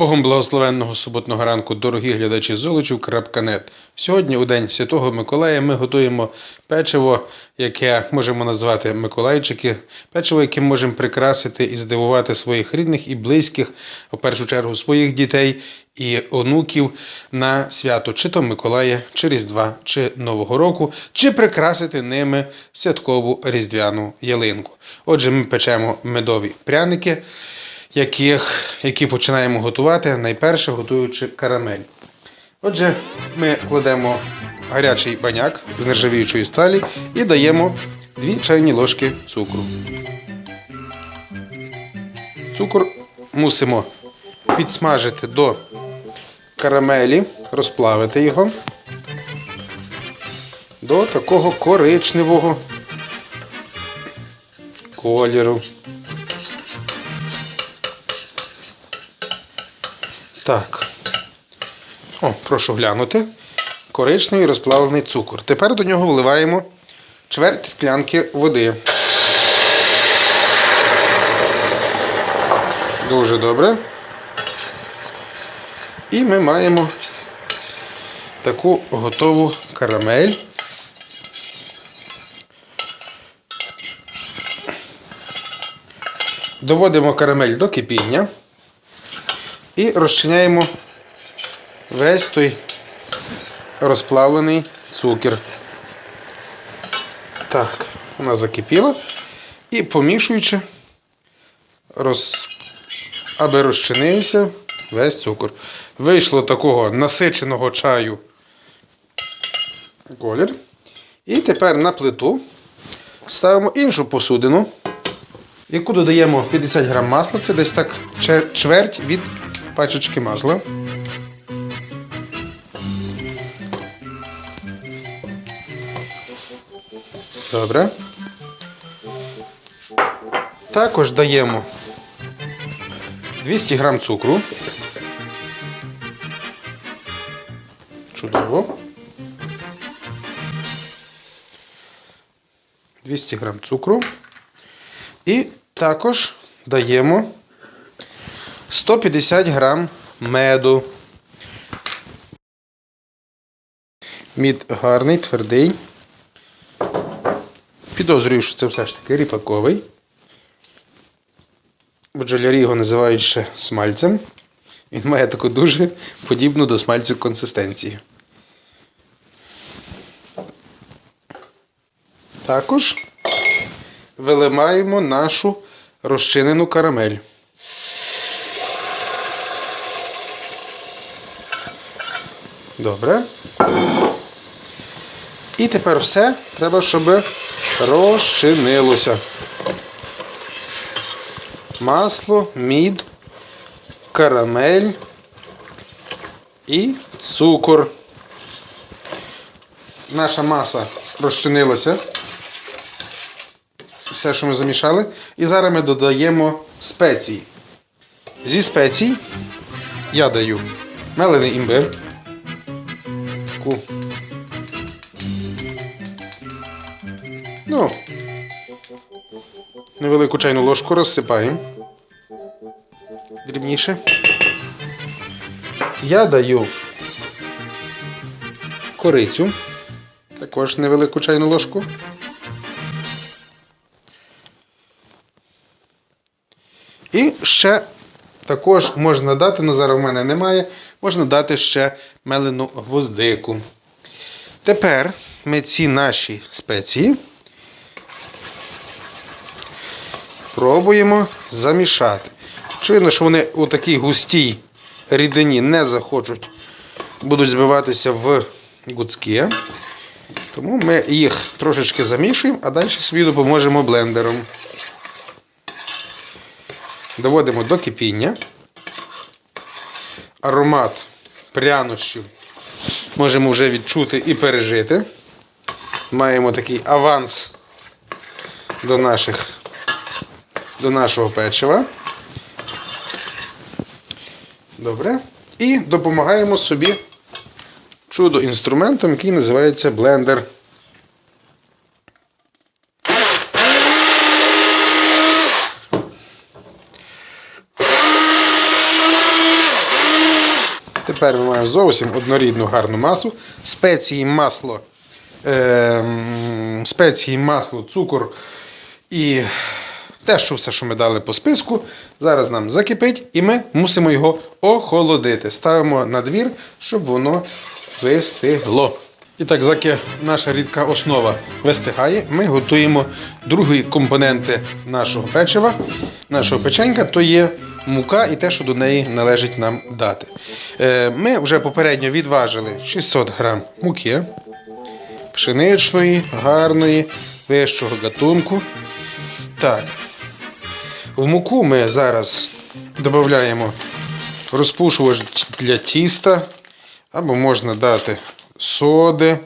Богом благословенного суботного ранку, дорогі глядачі Золочів.нет. Сьогодні, у День Святого Миколая, ми готуємо печиво, яке можемо назвати Миколайчики, печиво, яким можемо прикрасити і здивувати своїх рідних і близьких, в першу чергу своїх дітей і онуків на свято, чи то Миколая, чи Різдва, чи Нового року, чи прикрасити ними святкову різдвяну ялинку. Отже, ми печемо медові пряники яких, які починаємо готувати, найперше готуючи карамель. Отже, ми кладемо гарячий баняк з нержавіючої сталі і даємо 2 чайні ложки цукру. Цукор мусимо підсмажити до карамелі, розплавити його до такого коричневого кольору. Так. О, прошу глянути. Коричневий розплавлений цукор. Тепер до нього вливаємо чверть склянки води. Дуже добре. І ми маємо таку готову карамель. Доводимо карамель до кипіння. І розчиняємо весь той розплавлений цукер. Так, вона закипіла. І помішуючи, роз... аби розчинився весь цукор. Вийшло такого насиченого чаю колір. І тепер на плиту ставимо іншу посудину, яку додаємо 50 грам масла, це десь так чверть від пачечки масла. Добре. Також даємо 200 грам цукру. Чудово. 200 грам цукру. І також даємо 150 грам меду. Мід гарний, твердий. Підозрюю, що це все ж таки ріпаковий. Бджолярі його називають ще смальцем. Він має таку дуже подібну до смальцю консистенцію. Також вилимаємо нашу розчинену карамель. Добре. І тепер все треба, щоб розчинилося. Масло, мід, карамель і цукор. Наша маса розчинилася. Все, що ми замішали. І зараз ми додаємо спеції. Зі спецій я даю мелений імбир. Таку. Ну, невелику чайну ложку розсипаємо. Дрібніше. Я даю корицю. Також невелику чайну ложку. І ще також можна дати, ну зараз в мене немає, можна дати ще мелену гвоздику. Тепер ми ці наші спеції пробуємо замішати. Очевидно, що вони у такій густій рідині не захочуть, будуть збиватися в гуцки. Тому ми їх трошечки замішуємо, а далі собі допоможемо блендером. Доводимо до кипіння. Аромат прянощів можемо вже відчути і пережити. Маємо такий аванс до, наших, до нашого печива. Добре. І допомагаємо собі чудо інструментом, який називається блендер. Маємо зовсім однорідну гарну масу. Спеції, масло, е, спеції, масло, цукор і те, що все, що ми дали по списку, зараз нам закипить, і ми мусимо його охолодити. Ставимо на двір, щоб воно вистигло. І так, заки наша рідка основа вистигає, ми готуємо другі компоненти нашого печива, нашого печенька, то є мука і те, що до неї належить нам дати. Е, Ми вже попередньо відважили 600 грам муки, пшеничної, гарної, вищого гатунку. Так. В муку ми зараз додаємо розпушувач для тіста, або можна дати соди.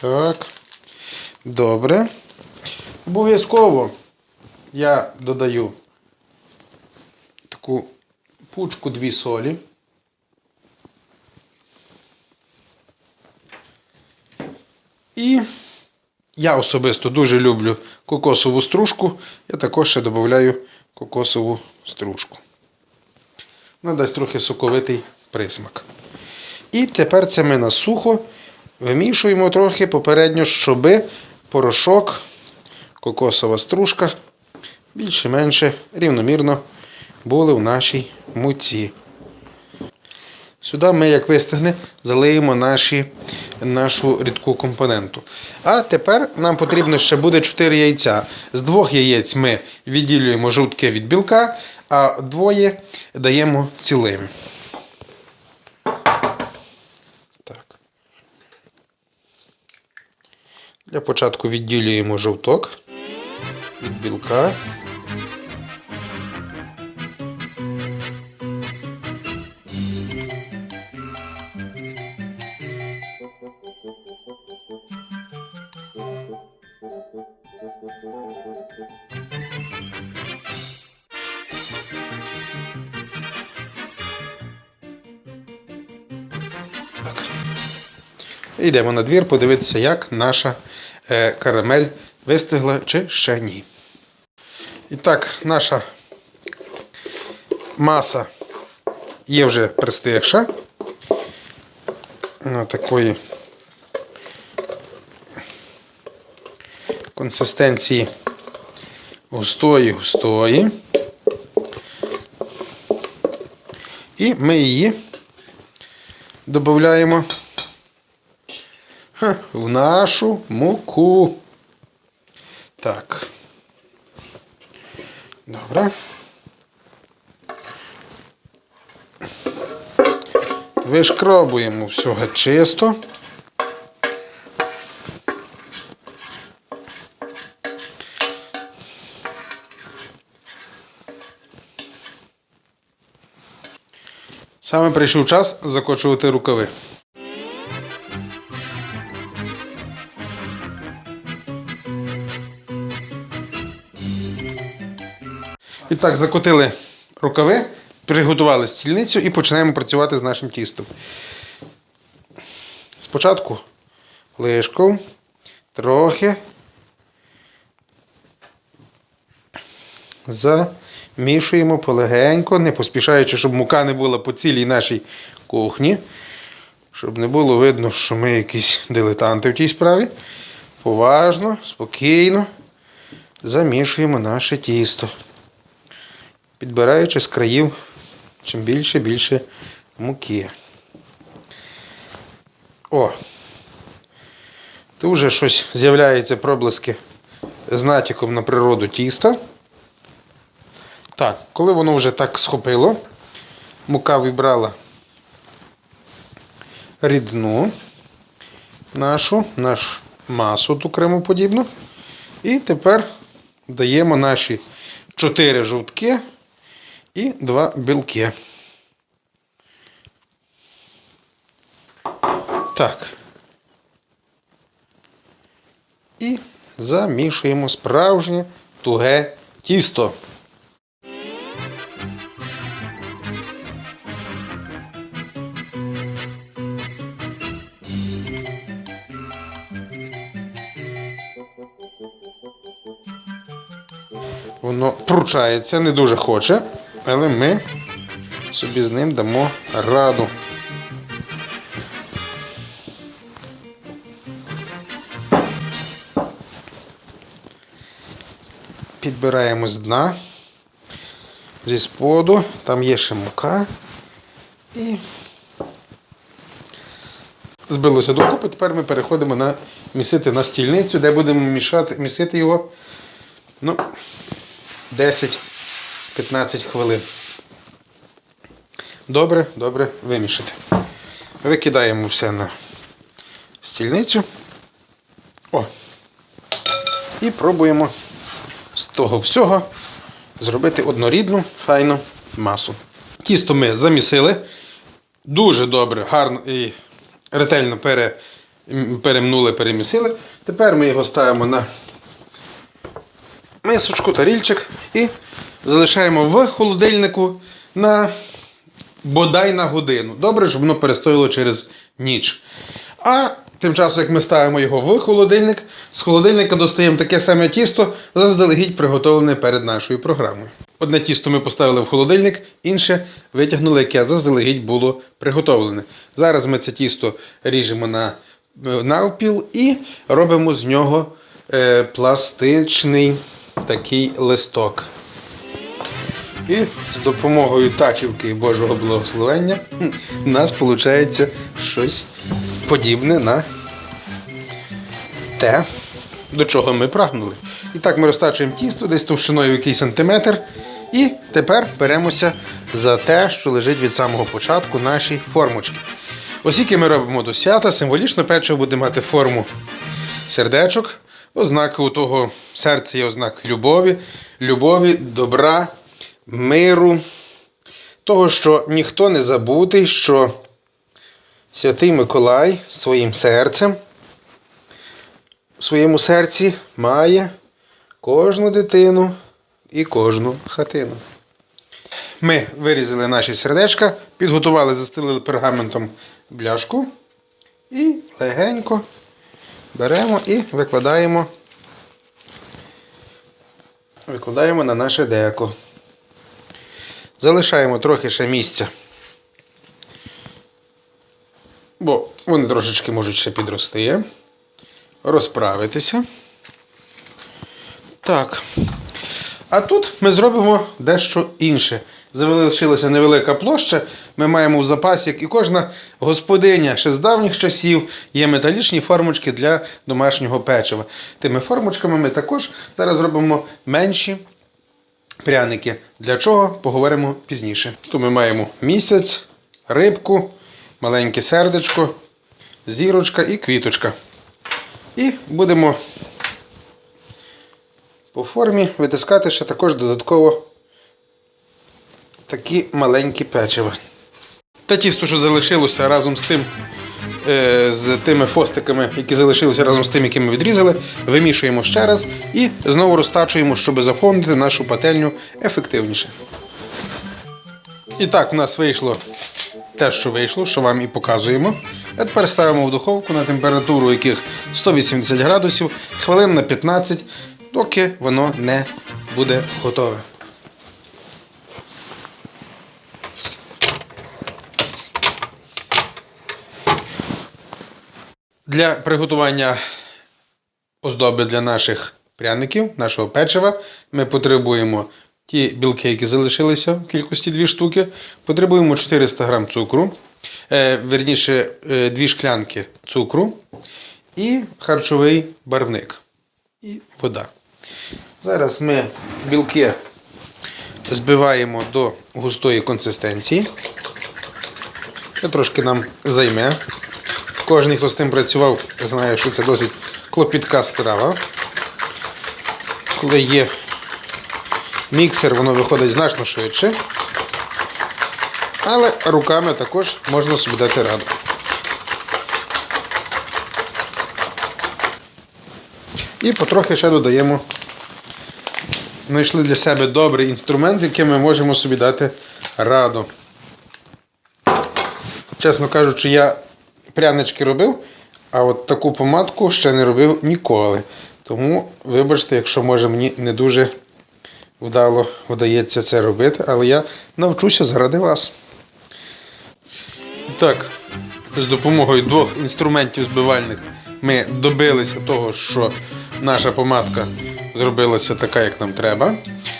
Так. Добре. Обов'язково я додаю таку пучку дві солі. І я особисто дуже люблю кокосову стружку. Я також ще додаю кокосову стружку. Вона дасть трохи соковитий присмак. І тепер це ми на сухо вимішуємо трохи попередньо, щоб порошок, кокосова стружка більше-менше рівномірно були в нашій муці. Сюди ми, як вистигне, залиємо наші, нашу рідку компоненту. А тепер нам потрібно ще буде 4 яйця. З двох яєць ми відділюємо жовтки від білка, а двоє даємо цілим. Для початку відділюємо жовток від білка. Йдемо на двір подивитися, як наша карамель вистигла чи ще ні. І так, наша маса є вже пристигша. На такої консистенції густої, густої. І ми її додаємо в нашу муку. Так. Добре. Вишкробуємо всього чисто. Саме прийшов час закочувати рукави. І так, закотили рукави, приготували стільницю і починаємо працювати з нашим тістом. Спочатку лишком, трохи замішуємо полегенько, не поспішаючи, щоб мука не була по цілій нашій кухні. Щоб не було видно, що ми якісь дилетанти в тій справі. Поважно, спокійно замішуємо наше тісто підбираючи з країв чим більше більше муки. О! Тут вже щось з'являється проблиски з натяком на природу тіста. Так, коли воно вже так схопило, мука вибрала рідну нашу, нашу масу ту кремоподібну. І тепер даємо наші 4 жовтки і два білки. Так. І замішуємо справжнє туге тісто. Воно пручається, не дуже хоче, але ми собі з ним дамо раду. Підбираємо з дна, зі споду, там є ще мука і збилося докупи. Тепер ми переходимо на місити на стільницю, де будемо мішати, місити його ну, 10-15 хвилин. Добре, добре вимішати. Викидаємо все на стільницю. О. І пробуємо з того всього зробити однорідну файну масу. Тісто ми замісили. Дуже добре, гарно і ретельно пере, перемнули, перемісили. Тепер ми його ставимо на мисочку, тарільчик і залишаємо в холодильнику на бодай на годину. Добре, щоб воно перестояло через ніч. А тим часом, як ми ставимо його в холодильник, з холодильника достаємо таке саме тісто, заздалегідь приготовлене перед нашою програмою. Одне тісто ми поставили в холодильник, інше витягнули, яке заздалегідь було приготовлене. Зараз ми це тісто ріжемо на навпіл і робимо з нього е, пластичний такий листок. І з допомогою тачівки Божого благословення у нас виходить щось подібне на те, до чого ми прагнули. І так ми розтачуємо тісто десь товщиною в якийсь сантиметр. І тепер беремося за те, що лежить від самого початку наші формочки. Оскільки ми робимо до свята, символічно печиво буде мати форму сердечок. Ознаки у того серця є ознак любові, любові, добра, миру, того, що ніхто не забутий, що Святий Миколай своїм серцем в своєму серці має кожну дитину і кожну хатину. Ми вирізали наші сердечка, підготували, застелили пергаментом бляшку і легенько беремо і викладаємо, викладаємо на наше деко. Залишаємо трохи ще місця. Бо вони трошечки можуть ще підрости, розправитися. Так. А тут ми зробимо дещо інше. Залишилася невелика площа. Ми маємо в запасі, як і кожна господиня ще з давніх часів є металічні формочки для домашнього печива. Тими формочками ми також зараз зробимо менші пряники. Для чого поговоримо пізніше. Тут ми маємо місяць, рибку, маленьке сердечко, зірочка і квіточка. І будемо по формі витискати ще також додатково такі маленькі печива. Та тісто, що залишилося разом з тим, з тими фостиками, які залишилися разом з тим, які ми відрізали, вимішуємо ще раз і знову розтачуємо, щоб заповнити нашу пательню ефективніше. І так, у нас вийшло те, що вийшло, що вам і показуємо. А тепер ставимо в духовку на температуру яких 180 градусів, хвилин на 15, доки воно не буде готове. Для приготування оздоби для наших пряників, нашого печива, ми потребуємо ті білки, які залишилися в кількості 2 штуки. Потребуємо 400 г цукру, е, верніше, е, 2 шклянки цукру і харчовий барвник. І вода. Зараз ми білки збиваємо до густої консистенції. Це трошки нам займе. Кожен, хто з тим працював, знає, що це досить клопітка справа. Коли є міксер, воно виходить значно швидше. Але руками також можна собі дати раду. І потрохи ще додаємо. Знайшли для себе добрий інструмент, яким ми можемо собі дати раду. Чесно кажучи, я прянички робив, а от таку помадку ще не робив ніколи. Тому, вибачте, якщо може мені не дуже вдало вдається це робити, але я навчуся заради вас. І так, з допомогою двох інструментів збивальних ми добилися того, що наша помадка зробилася така, як нам треба.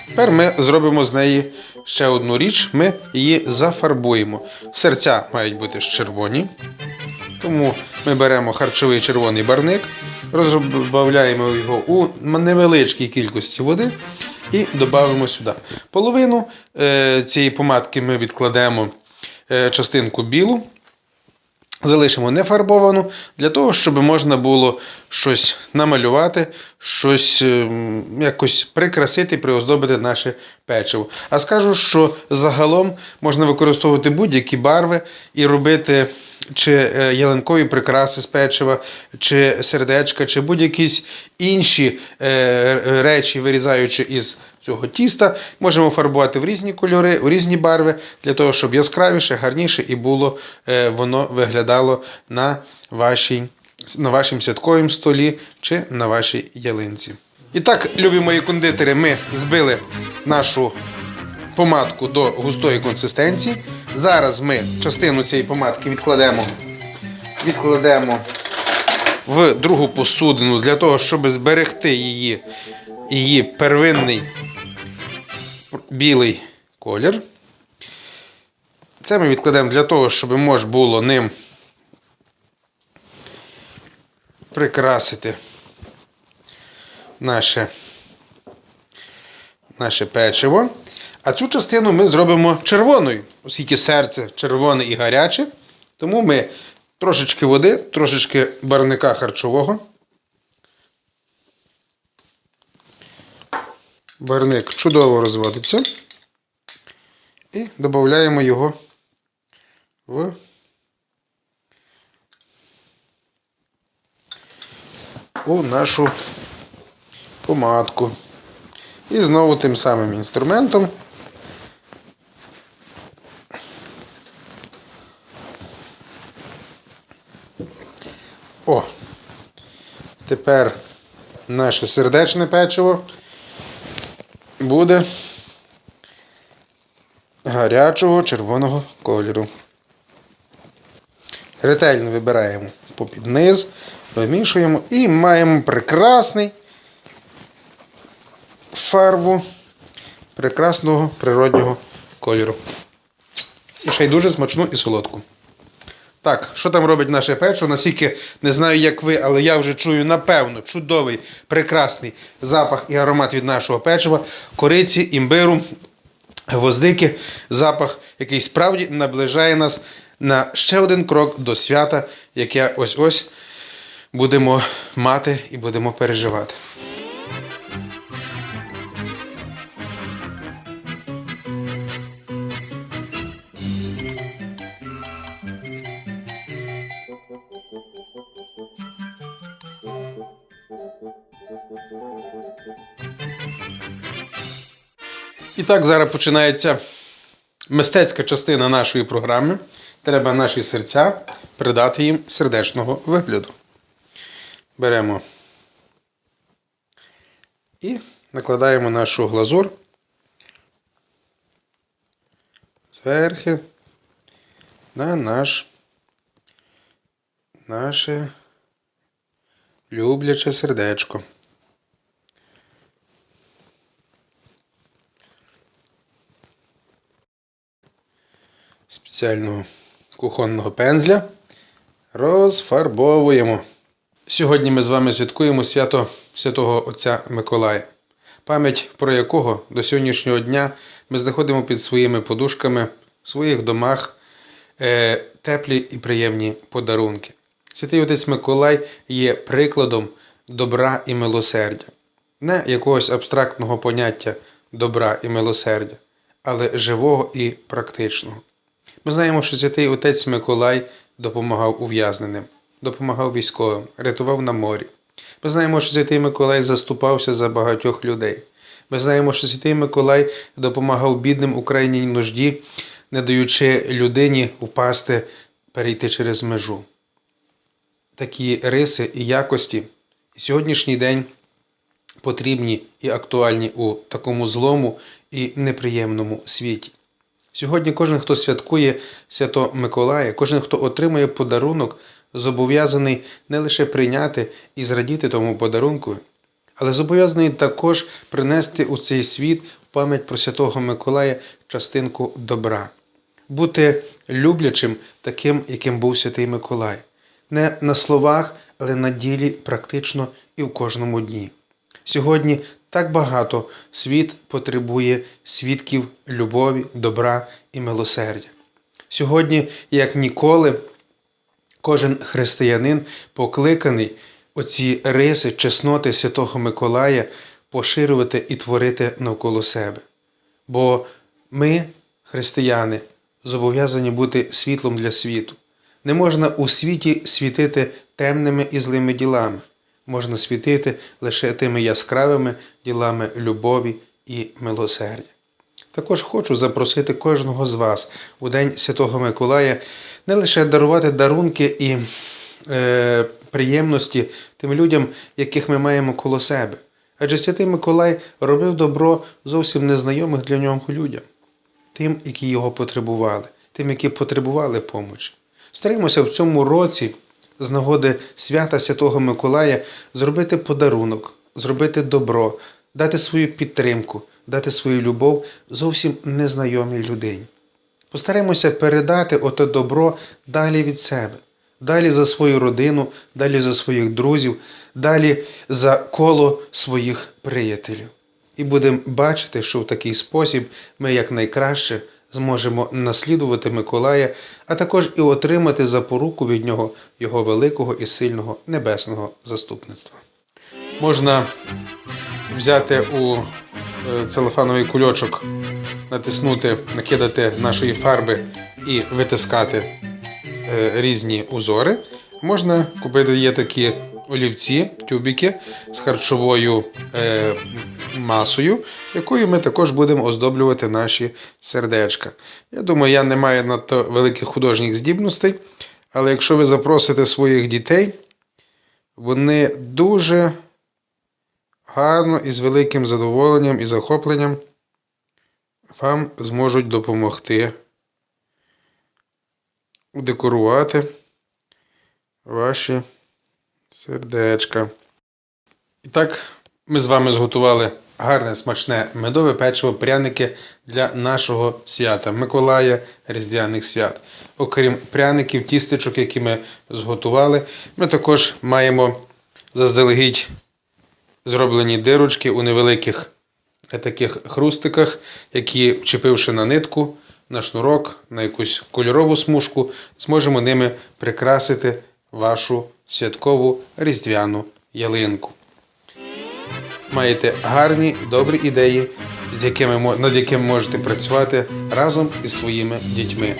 Тепер ми зробимо з неї ще одну річ, ми її зафарбуємо. Серця мають бути ж червоні. Тому ми беремо харчовий червоний барник, розбавляємо його у невеличкій кількості води і додаємо сюди. Половину е, цієї помадки ми відкладемо е, частинку білу, залишимо нефарбовану, для того, щоб можна було щось намалювати, щось е, якось прикрасити, приоздобити наше печиво. А скажу, що загалом можна використовувати будь-які барви і робити чи е, ялинкові прикраси з печива, чи сердечка, чи будь-якісь інші е, речі, вирізаючи із цього тіста, можемо фарбувати в різні кольори, в різні барви, для того, щоб яскравіше, гарніше і було е, воно виглядало на вашій. На вашому святковому столі чи на вашій ялинці. І так, любі мої кондитери, ми збили нашу помадку до густої консистенції. Зараз ми частину цієї помадки відкладемо, відкладемо в другу посудину для того, щоб зберегти її, її первинний білий колір. Це ми відкладемо для того, щоб можна було ним прикрасити наше, наше печиво. А цю частину ми зробимо червоною, оскільки серце червоне і гаряче. Тому ми трошечки води, трошечки барника харчового. Барник чудово розводиться. І додаємо його в у нашу помадку. І знову тим самим інструментом О! Тепер наше сердечне печиво буде гарячого червоного кольору. Ретельно вибираємо попід низ, вимішуємо і маємо прекрасний фарбу прекрасного природнього кольору. І ще й дуже смачну і солодку. Так, що там робить наше печиво? Наскільки не знаю, як ви, але я вже чую, напевно, чудовий, прекрасний запах і аромат від нашого печива, кориці, імбиру, гвоздики, запах, який справді наближає нас на ще один крок до свята, яке ось-ось будемо мати і будемо переживати. І так зараз починається мистецька частина нашої програми. Треба наші серця придати їм сердечного вигляду. Беремо і накладаємо нашу глазур зверхи на наш, наше любляче сердечко. Спеціального кухонного пензля розфарбовуємо. Сьогодні ми з вами святкуємо свято Святого Отця Миколая, пам'ять про якого до сьогоднішнього дня ми знаходимо під своїми подушками в своїх домах е, теплі і приємні подарунки. Святий Отець Миколай є прикладом добра і милосердя, не якогось абстрактного поняття добра і милосердя, але живого і практичного. Ми знаємо, що святий отець Миколай допомагав ув'язненим, допомагав військовим, рятував на морі. Ми знаємо, що святий Миколай заступався за багатьох людей. Ми знаємо, що святий Миколай допомагав бідним Україні нужді, не даючи людині впасти, перейти через межу. Такі риси і якості сьогоднішній день потрібні і актуальні у такому злому і неприємному світі. Сьогодні кожен, хто святкує Свято Миколая, кожен, хто отримує подарунок, зобов'язаний не лише прийняти і зрадіти тому подарунку, але зобов'язаний також принести у цей світ пам'ять про Святого Миколая частинку добра, бути люблячим таким, яким був Святий Миколай, не на словах, але на ділі практично і в кожному дні. Сьогодні так багато світ потребує свідків любові, добра і милосердя. Сьогодні, як ніколи, кожен християнин покликаний оці риси чесноти Святого Миколая поширювати і творити навколо себе. Бо ми, християни, зобов'язані бути світлом для світу. Не можна у світі світити темними і злими ділами, можна світити лише тими яскравими ділами любові і милосердя. Також хочу запросити кожного з вас у День Святого Миколая не лише дарувати дарунки і е, приємності тим людям, яких ми маємо коло себе. Адже Святий Миколай робив добро зовсім незнайомих для нього людям, тим, які його потребували, тим, які потребували помочі. Стараємося в цьому році з нагоди свята Святого Миколая зробити подарунок, зробити добро, дати свою підтримку, дати свою любов зовсім незнайомій людині. Постараємося передати оте добро далі від себе, далі за свою родину, далі за своїх друзів, далі за коло своїх приятелів. І будемо бачити, що в такий спосіб ми якнайкраще зможемо наслідувати Миколая, а також і отримати запоруку від нього його великого і сильного небесного заступництва. Можна взяти у е, целофановий кульочок, натиснути, накидати нашої фарби і витискати е, різні узори. Можна купити є такі олівці, тюбики з харчовою е, масою, якою ми також будемо оздоблювати наші сердечка. Я думаю, я не маю надто великих художніх здібностей, але якщо ви запросите своїх дітей, вони дуже гарно і з великим задоволенням і захопленням вам зможуть допомогти декорувати ваші сердечка. І так, ми з вами зготували гарне смачне медове печиво, пряники для нашого свята Миколая Різдвяних свят. Окрім пряників, тістечок, які ми зготували, ми також маємо заздалегідь зроблені дирочки у невеликих таких хрустиках, які, вчепивши на нитку, на шнурок, на якусь кольорову смужку, зможемо ними прикрасити вашу святкову різдвяну ялинку. Маєте гарні добрі ідеї, з якими, над якими можете працювати разом із своїми дітьми.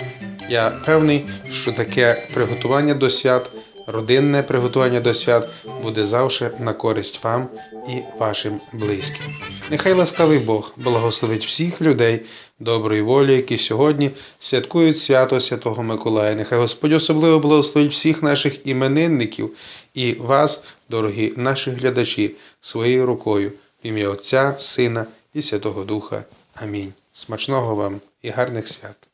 Я певний, що таке приготування до свят, родинне приготування до свят буде завжди на користь вам і вашим близьким. Нехай ласкавий Бог благословить всіх людей доброї волі, які сьогодні святкують свято Святого Миколая. Нехай Господь особливо благословить всіх наших іменинників і вас, дорогі наші глядачі, своєю рукою в ім'я Отця, Сина і Святого Духа. Амінь. Смачного вам і гарних свят!